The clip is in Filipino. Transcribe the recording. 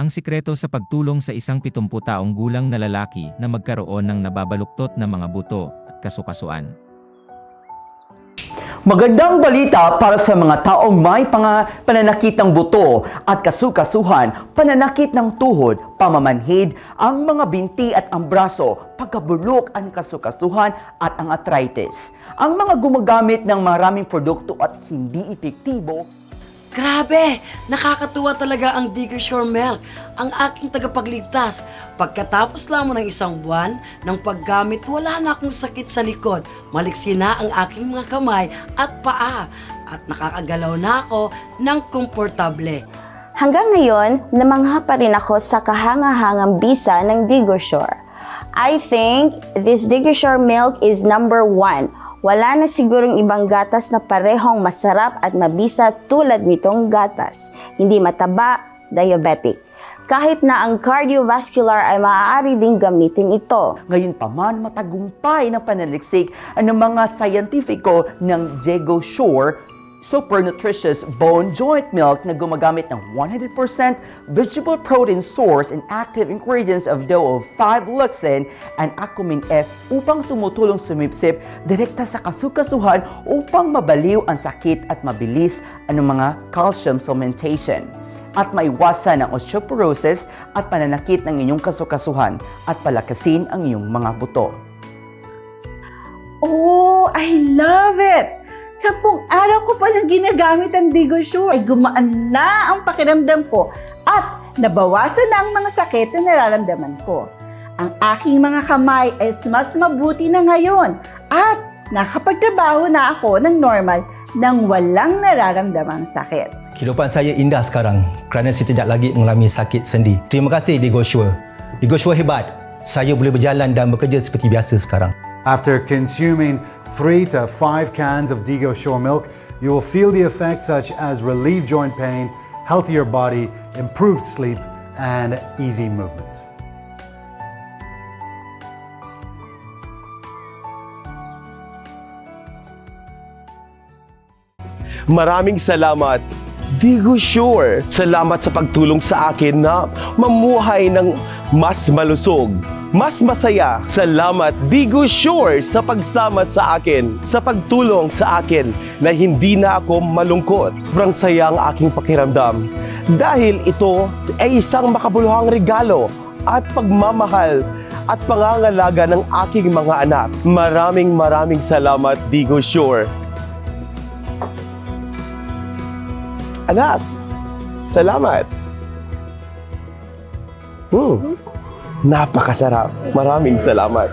Ang sikreto sa pagtulong sa isang 70 taong gulang na lalaki na magkaroon ng nababaluktot na mga buto at kasukasuan. Magandang balita para sa mga taong may panga pananakit ng buto at kasukasuhan, pananakit ng tuhod, pamamanhid, ang mga binti at ang braso, pagkabulok ang kasukasuhan at ang arthritis. Ang mga gumagamit ng maraming produkto at hindi epektibo Grabe! Nakakatuwa talaga ang Digger Shore Milk, ang aking tagapagligtas. Pagkatapos lamang ng isang buwan ng paggamit, wala na akong sakit sa likod. Maliksi na ang aking mga kamay at paa. At nakakagalaw na ako ng komportable. Hanggang ngayon, namangha pa rin ako sa kahangahangang bisa ng Digosure. I think this Digosure milk is number one. Wala na sigurong ibang gatas na parehong masarap at mabisa tulad nitong gatas. Hindi mataba, diabetic. Kahit na ang cardiovascular ay maaari ding gamitin ito. Ngayon pa man matagumpay ng panaliksik ang mga scientifico ng Jego Shore super nutritious bone joint milk na gumagamit ng 100% vegetable protein source and active ingredients of dough of 5 luxin and Acumin F upang tumutulong sumipsip direkta sa kasukasuhan upang mabaliw ang sakit at mabilis ang mga calcium supplementation at maiwasan ang osteoporosis at pananakit ng inyong kasukasuhan at palakasin ang iyong mga buto. Oh, I love it! Sampung araw ko palang ginagamit ang Digo Sure ay gumaan na ang pakiramdam ko at nabawasan na ang mga sakit na nararamdaman ko. Ang aking mga kamay ay mas mabuti na ngayon at nakapagtrabaho na ako ng normal nang walang nararamdamang sakit. Kehidupan saya indah sekarang kerana saya tidak lagi mengalami sakit sendi. Terima kasih Digo Sure. Digo Sure hebat. Saya boleh berjalan dan bekerja seperti biasa sekarang. After consuming three to five cans of Digo Shore milk, you will feel the effects such as relieved joint pain, healthier body, improved sleep, and easy movement. Maraming salamat. Digo Sure. Salamat sa pagtulong sa akin na mamuhay ng mas malusog, mas masaya. Salamat Digo Sure sa pagsama sa akin, sa pagtulong sa akin na hindi na ako malungkot. Sobrang saya ang aking pakiramdam. Dahil ito ay isang makabuluhang regalo at pagmamahal at pangangalaga ng aking mga anak. Maraming maraming salamat Digo Sure. Anak, salamat. Hmm. Napakasarap. Maraming salamat.